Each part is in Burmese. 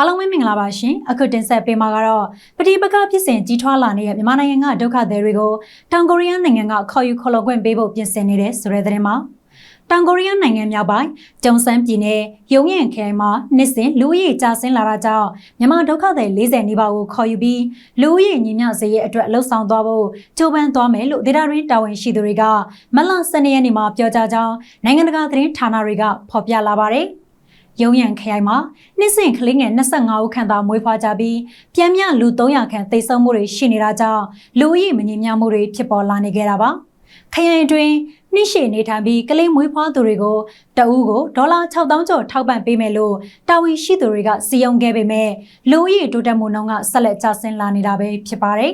အားလုံးပဲမင်္ဂလာပါရှင်အခုတင်ဆက်ပေးမှာကတော့ပဋိပက္ခဖြစ်စဉ်ကြီးထွားလာနေတဲ့မြန်မာနိုင်ငံကဒုက္ခသည်တွေကိုတောင်ကိုရီးယားနိုင်ငံကခေါ်ယူခေါ်လုံခွင့်ပေးဖို့ပြင်ဆင်နေတဲ့ဆိုတဲ့သတင်းမှာတောင်ကိုရီးယားနိုင်ငံမြောက်ပိုင်းကျုံစန်းပြည်နယ်ရုံရံခရိုင်မှာနှစ်စဉ်လူဦးရေကျဆင်းလာတာကြောင့်မြန်မာဒုက္ခသည်40နီးပါးကိုခေါ်ယူပြီးလူဦးရေညီမျှစေရေးအတွက်လှုံ့ဆော်သွားဖို့ကြိုးပမ်းသွားမယ်လို့ဒေတာရင်းတာဝန်ရှိသူတွေကမလ12ရက်နေ့မှာပြောကြားကြောင်းနိုင်ငံတကာသတင်းဌာနတွေကဖော်ပြလာပါတယ်။ ရုံရံခရိုင်မှာနှစ်စဉ်ကလေးငယ်25ဦးခန့်သာမွေးဖွားကြပြီးပြန်မြလူ300ခန့်တိတ်ဆုံးမှုတွေရှိနေတာကြောင့်လူဦးရေမငြိမ်မညမှုတွေဖြစ်ပေါ်လာနေကြတာပါခရိုင်အတွင်းနှစ်ရှည်နေထိုင်ပြီးကလေးမွေးဖွားသူတွေကိုတအူးကိုဒေါ်လာ6000ကျော်ထောက်ပံ့ပေးမယ်လို့တာဝန်ရှိသူတွေကစီယုံခဲ့ပေမဲ့လူဦးရေတိုးတက်မှုနှုန်းကဆက်လက်ကျဆင်းလာနေတာပဲဖြစ်ပါတယ်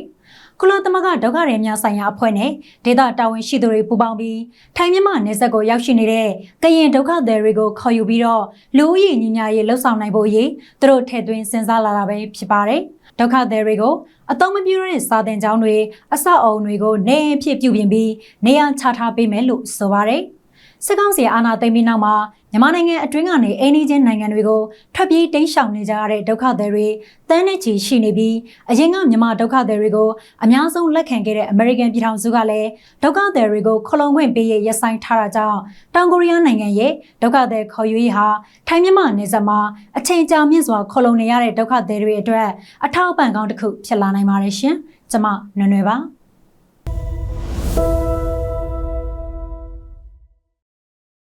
ကုလသမဂ္ဂဒုက္ခတွေများဆိုင်ရာအဖွဲ့နဲ့ဒေသတာဝန်ရှိသူတွေပူးပေါင်းပြီးထိုင်းမြန်မာနယ်စပ်ကိုရောက်ရှိနေတဲ့ကရင်ဒုက္ခသည်တွေကိုခေါ်ယူပြီးတော့လူဦးရေညီညာရေးလှုပ်ဆောင်နိုင်ဖို့အရေးသူတို့ထည့်သွင်းစဉ်းစားလာတာပဲဖြစ်ပါတယ်။ဒုက္ခသည်တွေကိုအသုံးမပြုတဲ့စာသင်ကျောင်းတွေအဆောက်အအုံတွေကိုနေအဖြစ်ပြုပြင်ပြီးနေရာချထားပေးမယ်လို့ဆိုပါတယ်။စစ်ကောင်စီအာဏာသိမ်းပြီးနောက်မှာ မြန်မာနိုင်ငံအတွင်းကနေအိန္ဒိချင်းနိုင်ငံတွေကိုထွက်ပြေးတိမ်းရှောင်နေကြရတဲ့ဒုက္ခသည်တွေတန်းနဲ့ချီရှိနေပြီးအရင်ကမြန်မာဒုက္ခသည်တွေကိုအများဆုံးလက်ခံခဲ့တဲ့အမေရိကန်ပြည်ထောင်စုကလည်းဒုက္ခသည်တွေကိုခလုံးခွင့်ပေးရရဆိုင်ထားတာကြောင့်တောင်ကိုရီးယားနိုင်ငံရဲ့ဒုက္ခသည်ခေါ်ယူရေးဟာထိုင်းမြန်မာနယ်စပ်မှာအချိန်ကြာမြင့်စွာခလုံးနေရတဲ့ဒုက္ခသည်တွေအတွက်အထောက်အပံ့ကောင်းတစ်ခုဖြစ်လာနိုင်ပါတယ်ရှင်။ကျွန်မနွယ်နွယ်ပါ။